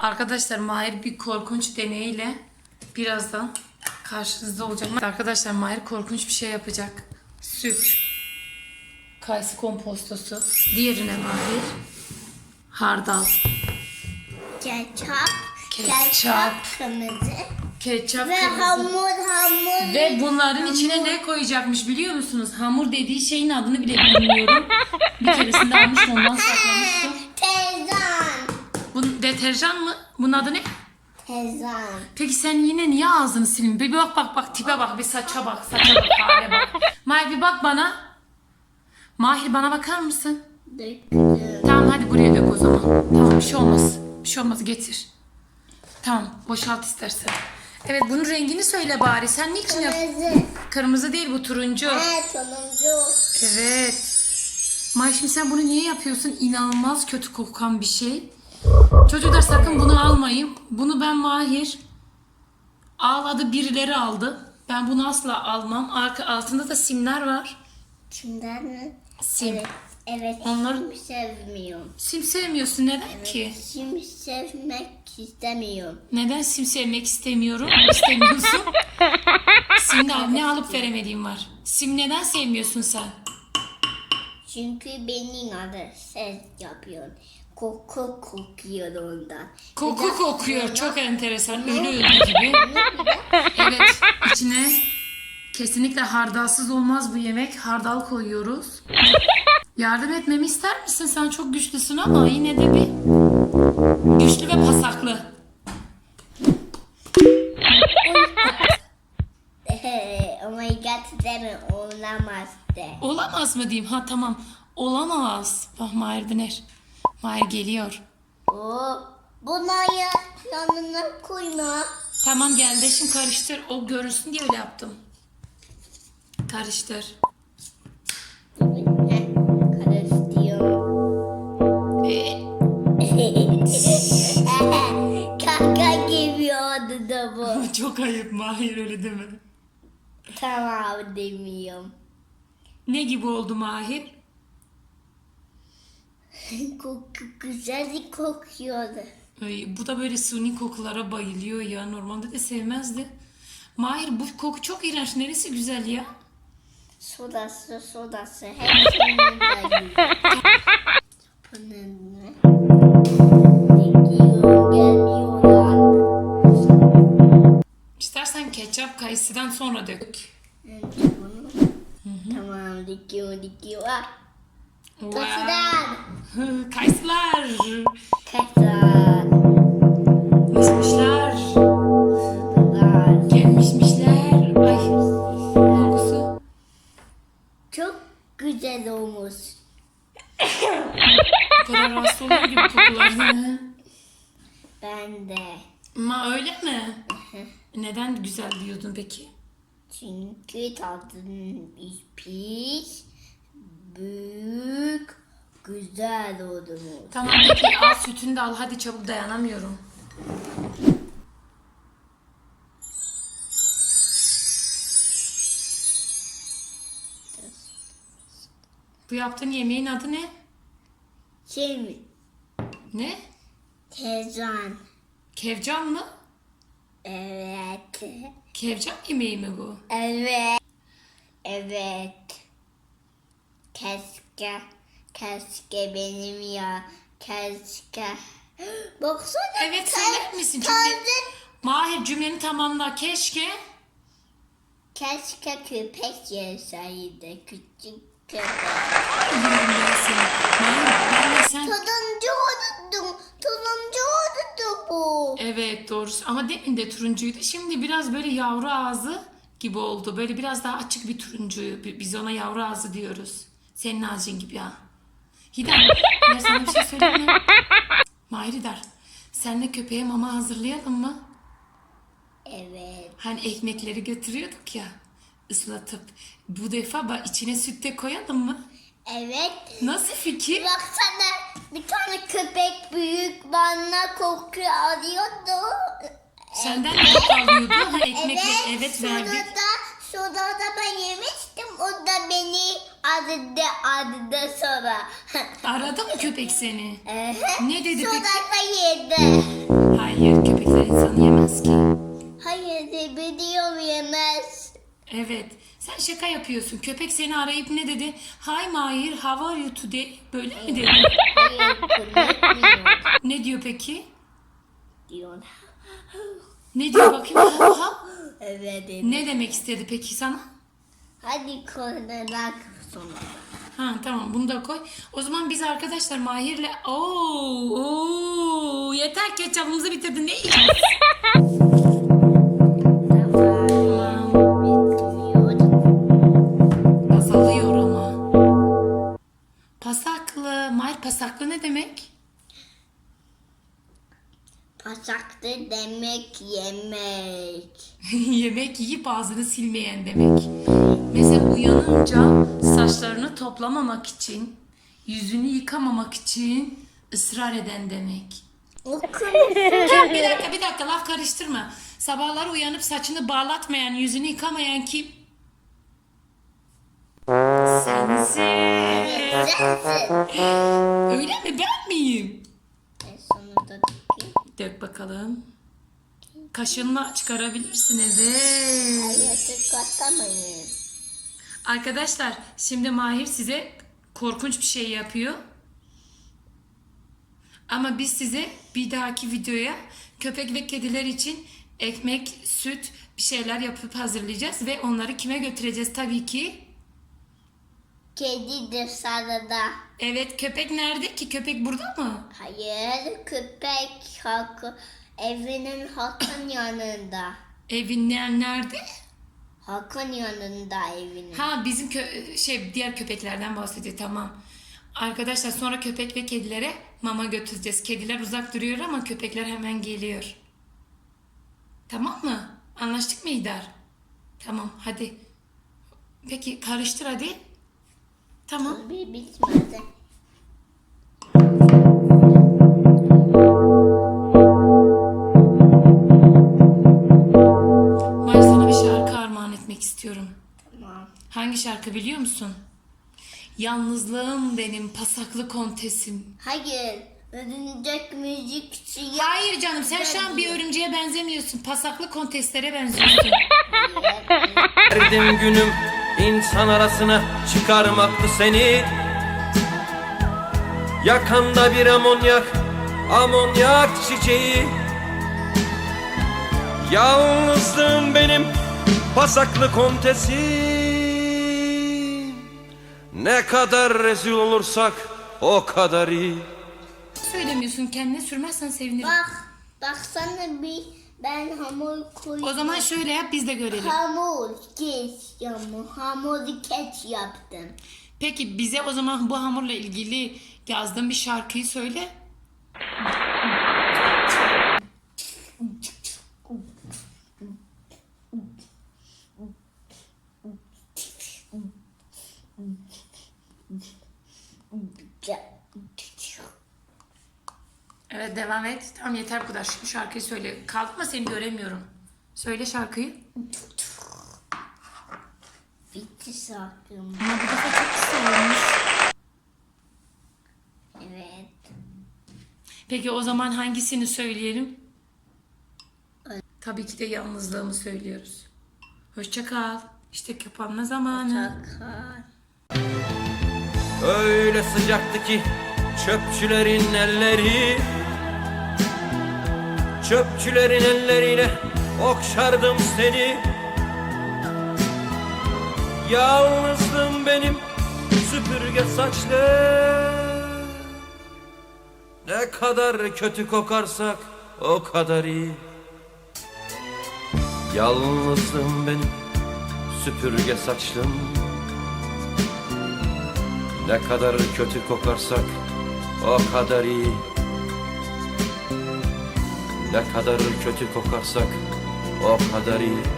Arkadaşlar Mahir bir korkunç deneyiyle birazdan karşınızda olacak. Arkadaşlar Mahir korkunç bir şey yapacak. Süt. Kayısı kompostosu. Diğerine Mahir. Hardal. Ketçap. Ketçap. kırmızı. Ketçap. Ve kırmızı. hamur hamur. Ve bunların içine ne koyacakmış biliyor musunuz? Hamur dediği şeyin adını bile bilmiyorum. Bir keresinde almıştım ondan saklamıştım. Bu deterjan mı? Bunun adı ne? Teyzem. Peki sen yine niye ağzını silin? Bir bak bak bak tipe bak bir saça bak saça bak hale bak. Mahir bir bak bana. Mahir bana bakar mısın? Döktüm. Tamam hadi buraya dök o zaman. Tamam bir şey olmaz. Bir şey olmaz getir. Tamam boşalt istersen. Evet bunun rengini söyle bari. Sen niçin yap? Kırmızı. Kırmızı değil bu turuncu. Evet sonuncu. Evet. Mahir şimdi sen bunu niye yapıyorsun? İnanılmaz kötü kokan bir şey. Çocuklar sakın bunu almayın. Bunu ben Mahir ağladı birileri aldı. Ben bunu asla almam. Arka altında da simler var. Kimden mi? Sim. Evet. Evet. Onlar- Şimdi sevmiyorum. Sim sevmiyorsun neden ki? Şimdi sevmek istemiyorum. Neden sim sevmek istemiyorum? İstemiyorsun. Simde ne alıp veremediğim var. Sim neden sevmiyorsun sen? Çünkü benim adı ses yapıyor. Koku kokuyor ondan. Koku Bir de kokuyor. sonra- Çok enteresan. Ölü öldü gibi. Evet. içine kesinlikle hardalsız olmaz bu yemek. Hardal koyuyoruz. Yardım etmemi ister misin? Sen çok güçlüsün ama yine de bir güçlü ve pasaklı. oh my god deme olamaz de. Olamaz mı diyeyim? Ha tamam. Olamaz. Bak Mahir Biner. Mahir geliyor. Oo, bunları yanına koyma. Tamam geldi. Şimdi karıştır. O görünsün diye öyle yaptım. Karıştır. Heh, Karıştırıyorum. Ee, Kaka gibi oldu da bu. çok ayıp Mahir öyle deme. tamam demiyorum. Ne gibi oldu Mahir? Güzel kokuyordu. Ay, bu da böyle suni kokulara bayılıyor ya. Normalde de sevmezdi. Mahir bu koku çok iğrenç. Neresi güzel ya? Sodası sodası ne? Gidiyor geliyorlar. İstersen ketçap kayısıdan sonra dök. Tamam dikiyor dikiyor. Taşıdan. Kayısılar. Kaçar. Mışmışlar. Gelmişmişler. Ay. Kokusu. Çok güzel olmuş. O kadar rahatsız oluyor gibi kokular. Ben de. Ma öyle mi? Neden güzel diyordun peki? Çünkü tadın pis, büyük, güzel oldu. Tamam peki al sütünü de al. Hadi çabuk dayanamıyorum. Bu yaptığın yemeğin adı ne? Şimdi Ne? tezan. Kevcan mı? Evet. Kevcan yemeği mi bu? Evet. Evet. Keşke. Keşke benim ya. Keşke. Baksana. Evet ke- söyler misin? Cümle... Mahir cümleni tamamla. Keşke. Keşke köpek yeseydi. Küçük köpek. Mahir sen... Turuncu oldu. Turuncu oldu bu. Evet doğrusu ama demin de turuncuydu. Şimdi biraz böyle yavru ağzı gibi oldu. Böyle biraz daha açık bir turuncu. Bi- Biz ona yavru ağzı diyoruz. Senin ağzın gibi ha. Hidar, ben sana bir şey söyleyeyim mi? Mahir Hidar, senle köpeğe mama hazırlayalım mı? Evet. Hani ekmekleri götürüyorduk ya ıslatıp. Bu defa ba- içine süt de koyalım mı? Evet. Nasıl fikir? Baksana bir tane köpek büyük bana koku alıyordu. Senden de alıyordu. Ha, ekmekleri evet sonra verdik. da sonra da ben yemiştim. O da beni Adede adede sonra. Aradı mı köpek seni? ne dedi peki? Sokakta yedi. Hayır köpekler insanı yemez ki. Hayır biliyorum yemez. Evet. Sen şaka yapıyorsun. Köpek seni arayıp ne dedi? Hi Mahir, how are you today? Böyle mi dedi? Ne diyor peki? Diyor. Ne diyor bakayım? Ha. Evet. Ne demek istedi peki sana? Hadi konudan sonra. Ha tamam bunu da koy. O zaman biz arkadaşlar Mahir'le Oo, oo, yeter ketçapımızı bitirdin ne yiyeceğiz? Azalıyor ama. Pasaklı. Mahir pasaklı ne demek? Pasaktı demek yemek. Yemek yiyip ağzını silmeyen demek. Mesela uyanınca saçlarını toplamamak için, yüzünü yıkamamak için ısrar eden demek. Kim? Bir dakika bir dakika laf karıştırma. Sabahları uyanıp saçını bağlatmayan, yüzünü yıkamayan kim? Sensin. Öyle mi ben miyim? Dök bakalım. Kaşınla çıkarabilirsin evet. Hayatı katamayız. Arkadaşlar şimdi Mahir size korkunç bir şey yapıyor. Ama biz size bir dahaki videoya köpek ve kediler için ekmek, süt bir şeyler yapıp hazırlayacağız ve onları kime götüreceğiz tabii ki. Kedi dışarıda. Evet köpek nerede ki? Köpek burada mı? Hayır köpek Hakan evinin Hakan yanında. Evin ne- nerede? Hakan yanında evinin. Ha bizim kö- şey diğer köpeklerden bahsediyor tamam. Arkadaşlar sonra köpek ve kedilere mama götüreceğiz. Kediler uzak duruyor ama köpekler hemen geliyor. Tamam mı? Anlaştık mı İdar? Tamam hadi. Peki karıştır hadi. Tamam. Bir bitmedi. Şarkı biliyor musun? Yalnızlığım benim pasaklı kontesim. Hayır. Örümcek müzikçi ya. Hayır canım sen şu an bir örümceğe benzemiyorsun. Pasaklı kontestlere benziyorsun. Verdim günüm insan arasına çıkarmaktı seni Yakanda bir amonyak, amonyak çiçeği Yalnızlığım benim pasaklı kontesim Ne kadar rezil olursak o kadar iyi Söylemiyorsun kendine sürmezsen sevinirim. Bak. Baksana bir ben hamur koydum. O zaman şöyle yap biz de görelim. Hamur geç hamur. Hamur geç yaptım. Peki bize o zaman bu hamurla ilgili yazdığın bir şarkıyı söyle. Evet devam et. Tamam yeter bu kadar. Şu şarkıyı söyle. Kalkma seni göremiyorum. Söyle şarkıyı. Bitti sattım. Ama bu defa çok kısa olmuş. Evet. Peki o zaman hangisini söyleyelim? Tabii ki de yalnızlığımı söylüyoruz. Hoşça kal. İşte kapanma zamanı. Takar. Öyle sıcaktı ki çöpçülerin elleri Çöpçülerin elleriyle okşardım seni. Yalnızdım benim süpürge saçlı. Ne kadar kötü kokarsak o kadar iyi. Yalnızdım benim süpürge saçlım ne kadar kötü kokarsak o kadar iyi. Ne kadar kötü kokarsak o kadar iyi